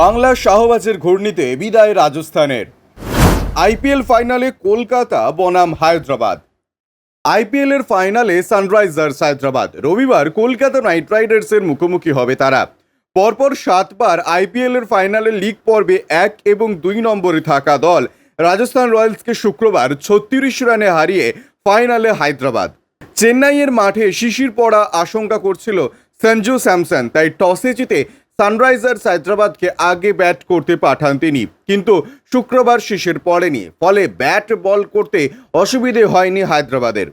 বাংলা শাহবাজের ঘূর্ণিতে বিদায় রাজস্থানের। আইপিএল ফাইনালে কলকাতা, বনাম, হায়দ্রাবাদ। আইপিএল এর ফাইনালে সানরাইজার্স, হায়দ্রাবাদ। রবিবার কলকাতা নাইট রাইডার্সের মুখোমুখি হবে তারা। পরপর সাতবার আইপিএল এর ফাইনালে লিগ পর্বে এক এবং দুই নম্বরে থাকা দল রাজস্থান রয়্যালসকে শুক্রবার ছত্রিশ রানে হারিয়ে ফাইনালে হায়দ্রাবাদ। চেন্নাইয়ের মাঠে শিশির পড়া আশঙ্কা করছিল সঞ্জু স্যামসন, তাই টসে জিতে সানরাইজার্স হায়দ্রাবাদকে আগে ব্যাট করতে পাঠান তিনি, কিন্তু শুক্রবার শিশির পড়েনি। ফলে ব্যাট বল করতে অসুবিধে হয়নি হায়দ্রাবাদের।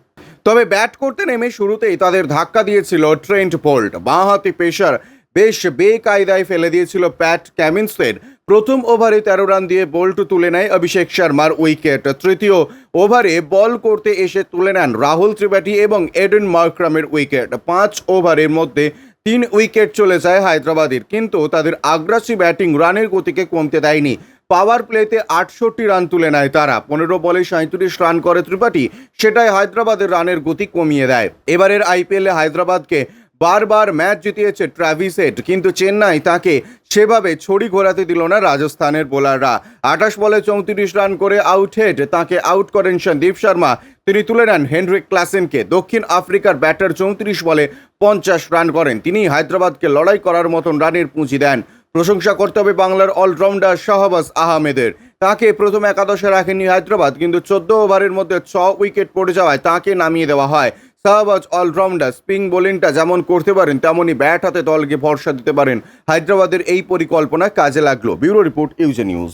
তবে ব্যাট করতে নেমে শুরুতেই তাদের ধাক্কা দিয়েছিল ট্রেন্ট বোল্ট। বাঁহাতি পেসার বেশ বেকায়দায় ফেলে দিয়েছিল প্যাট ক্যামিন্সের। প্রথম ওভারে তেরো রান দিয়ে বোল্ট তুলে নেয় অভিষেক শর্মার উইকেট। তৃতীয় ওভারে বল করতে এসে তুলে নেন রাহুল ত্রিপাঠী এবং এডেন মার্ক্রামের উইকেট। পাঁচ ওভারের মধ্যে তিন উইকেট চলে যায় হায়দ্রাবাদের, কিন্তু তাদের আগ্রাসী ব্যাটিং রানের গতিকে কমতে দেয়নি। পাওয়ার প্লেতে আটষট্টি রান তুলে নেয় তারা। পনেরো বলে সাঁত্রিশ রান করে ত্রিপাঠী, সেটাই হায়দ্রাবাদের রানের গতি কমিয়ে দেয়। এবারের আইপিএলে হায়দ্রাবাদকে বারবার ম্যাচ জিতিয়েছে ট্রাভিস হেড কিন্তু চেন্নাই তাকে সেভাবে ছড়ি ঘোরাতে দিল না রাজস্থানের বোলাররা। আঠাশ বলে চৌত্রিশ রান করে আউট হেড তাকে আউট করেন সন্দীপ শর্মা। তিনি তুলে নেন হেনরিক ক্লাসেনকে। দক্ষিণ আফ্রিকার ব্যাটার চৌত্রিশ বলে পঞ্চাশ রান করেন। তিনি হায়দ্রাবাদকে লড়াই করার মতন রানের পুঁজি দেন। প্রশংসা করতে হবে বাংলার অলরাউন্ডার শাহবাজ আহমেদের। তাকে প্রথম একাদশে রাখেনি হায়দ্রাবাদ, কিন্তু চোদ্দ ওভারের মধ্যে ছ উইকেট পড়ে যাওয়ায় তাকে নামিয়ে দেওয়া হয়। শাহবাজ অলরাউন্ডার স্পিন বোলিংটা যেমন করতে পারেন, তেমনই ব্যাট হাতে দলকে ভরসা দিতে পারেন। হায়দ্রাবাদের এই পরিকল্পনা কাজে লাগল। ব্যুরো রিপোর্ট, ইউজে নিউজ।